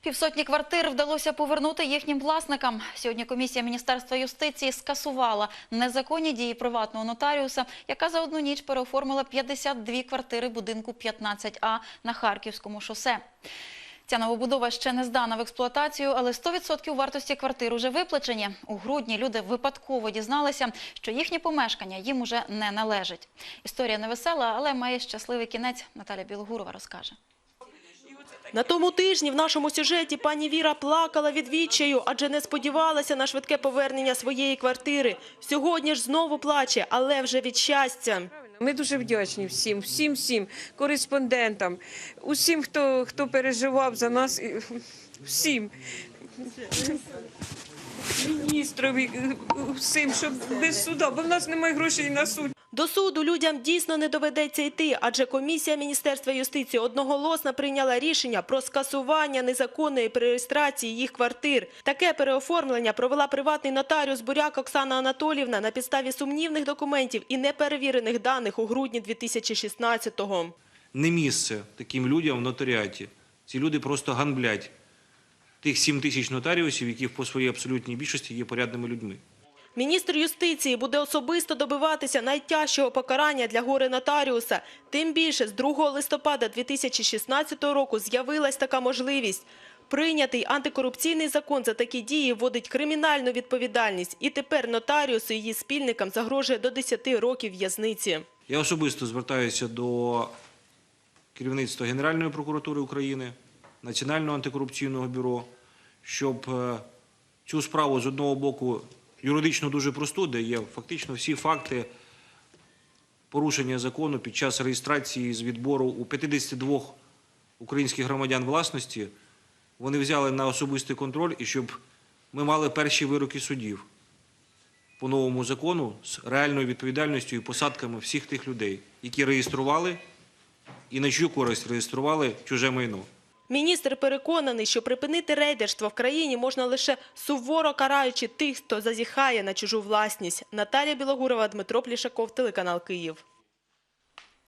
Півсотні квартир вдалося повернути їхнім власникам. Сьогодні комісія Міністерства юстиції скасувала незаконні дії приватного нотаріуса, яка за одну ніч переоформила 52 квартири будинку 15А на Харківському шосе. Ця новобудова ще не здана в експлуатацію, але 100% вартості квартир уже виплачені. У грудні люди випадково дізналися, що їхнє помешкання їм уже не належить. Історія невесела, але має щасливий кінець. Наталя Білогурова розкаже. На тому тижні в нашому сюжеті пані Віра плакала від відчаю, адже не сподівалася на швидке повернення своєї квартири. Сьогодні ж знову плаче, але вже від щастя. Ми дуже вдячні всім, всім, всім кореспондентам, усім, хто, хто переживав за нас, всім. Міністрові, всім, щоб без суда, бо в нас немає грошей на суд. До суду людям дійсно не доведеться йти, адже комісія Міністерства юстиції одноголосно прийняла рішення про скасування незаконної перереєстрації їх квартир. Таке переоформлення провела приватний нотаріус Буряк Оксана Анатолівна на підставі сумнівних документів і неперевірених даних у грудні 2016-го. не місце таким людям в нотаріаті. Ці люди просто ганблять тих 7 тисяч нотаріусів, які по своїй абсолютній більшості є порядними людьми. Міністр юстиції буде особисто добиватися найтяжчого покарання для горе нотаріуса. Тим більше з 2 листопада 2016 року з'явилась така можливість. Прийнятий антикорупційний закон за такі дії вводить кримінальну відповідальність. І тепер нотаріусу її спільникам загрожує до 10 років в'язниці. Я особисто звертаюся до керівництва Генеральної прокуратури України, Національного антикорупційного бюро, щоб е, цю справу з одного боку юридично дуже просту, де є фактично всі факти порушення закону під час реєстрації з відбору у 52 українських громадян власності, вони взяли на особистий контроль і щоб ми мали перші вироки судів по новому закону з реальною відповідальністю і посадками всіх тих людей, які реєстрували і на чию користь реєстрували чуже майно. Міністр переконаний, що припинити рейдерство в країні можна лише суворо караючи тих, хто зазіхає на чужу власність. Наталія Білогурова, Дмитро Плішаков, телеканал Київ.